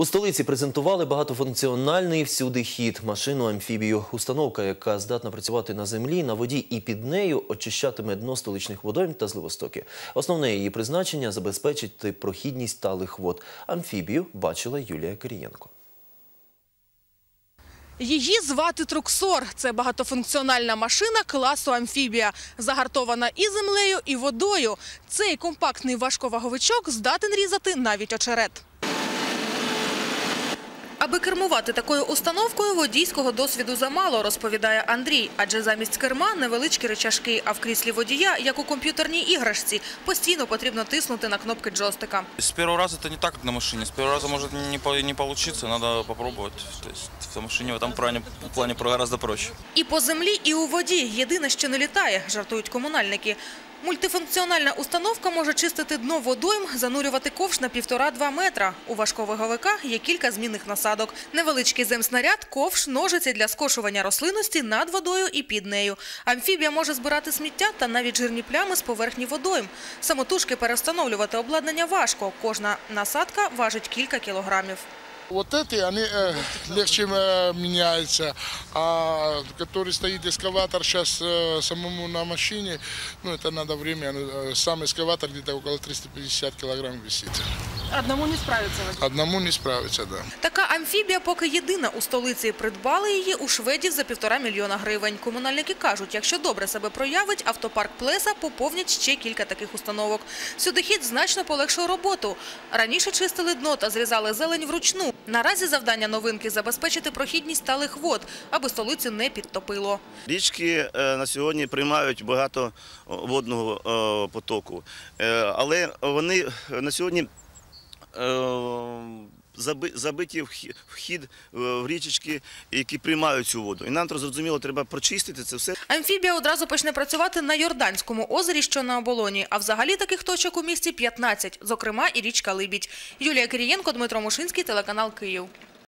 У столиці презентували багатофункціональний всюди хід машину амфібію. Установка, яка здатна працювати на землі, на воді і під нею очищатиме дно столичних водойм та зливостоки. Основне її призначення забезпечити прохідність талих вод. Амфібію бачила Юлія Кирієнко. Її звати Труксор. Це багатофункціональна машина класу амфібія, загартована і землею, і водою. Цей компактний важковаговичок здатен різати навіть очерет. Аби кермувати такою установкою, водійського досвіду замало, розповідає Андрій. Адже замість керма невеличкі речашки, а в кріслі водія, як у комп'ютерній іграшці, постійно потрібно тиснути на кнопки джойстика. С первого раза это не так, как на машине. С первого раза может не, попробовать. То есть в машине в этом плане, плане гораздо проще. І по землі, і у воді. Єдине, що не літає, жартують комунальники. Мультифункціональна установка може чистити дно водойм, занурювати ковш на півтора-два метра. У важковиговиках є кілька змінних насадок. Невеличкий земснаряд, ковш, ножиці для скошування рослинності над водою і під нею. Амфібія може збирати сміття та навіть жирні плями з поверхні водойм. Самотужки перестановлювати обладнання важко. Кожна насадка важить кілька кілограмів. Вот эти, они э, легче э, меняются, а который стоит эскаватор сейчас э, самому на машине, ну это надо время, э, сам эскаватор где-то около 350 килограмм висит. Одному не справиться. Одному не справиться, да. Така амфібія поки єдина у столиці. Придбали її у шведів за півтора мільйона гривень. Комунальники кажуть, якщо добре себе проявить, автопарк Плеса поповнять ще кілька таких установок. Сюдихід значно полегшує роботу. Раніше чистили дно та зрізали зелень вручну. Наразі завдання новинки – забезпечити прохідність талих вод, аби столицю не підтопило. Річки е, на сьогодні приймають багато водного е, потоку, Е, але вони на сьогодні забиті вхід е, в річечки, які приймають цю воду. І нам зрозуміло, треба прочистити це все. Амфібія одразу почне працювати на Йорданському озері, що на оболоні. А взагалі таких точок у місті 15, зокрема і річка Либідь. Юлія Кирієнко, Дмитро Мушинський, телеканал Київ.